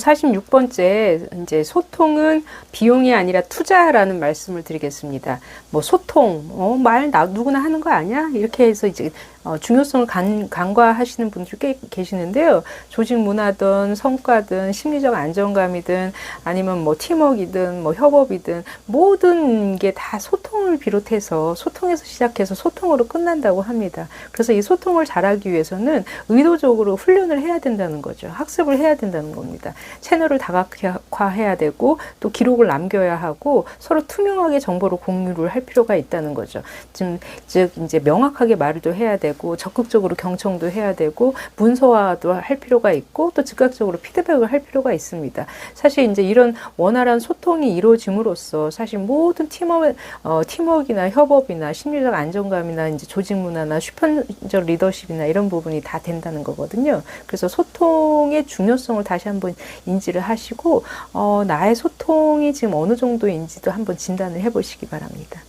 46번째 이제 소통은 비용이 아니라 투자라는 말씀을 드리겠습니다. 뭐 소통, 어, 말 나, 누구나 하는 거 아니야? 이렇게 해서 이제 어, 중요성을 간, 간과하시는 분들 꽤 계시는데요. 조직 문화든 성과든 심리적 안정감이든 아니면 뭐 팀워크이든 뭐 협업이든 모든 게 다 소통을 비롯해서 소통에서 시작해서 소통으로 끝난다고 합니다. 그래서 이 소통을 잘하기 위해서는 의도적으로 훈련을 해야 된다는 거죠. 학습을 해야 된다는 겁니다. 채널을 다각화해야 되고 또 기록을 남겨야 하고 서로 투명하게 정보를 공유를 할 필요가 있다는 거죠. 지금 즉 이제 명확하게 말을 또 해야 되고 적극적으로 경청도 해야 되고 문서화도 할 필요가 있고 또 즉각적으로 피드백을 할 필요가 있습니다. 사실 이제 이런 원활한 소통이 이루어짐으로써 사실 모든 팀워 어, 팀워크나 협업이나 심리적 안정감이나 이제 조직 문화나 수평적 리더십이나 이런 부분이 다 된다는 거거든요. 그래서 소통의 중요성을 다시 한번 인지를 하시고 어, 나의 소통이 지금 어느 정도인지도 한번 진단을 해보시기 바랍니다.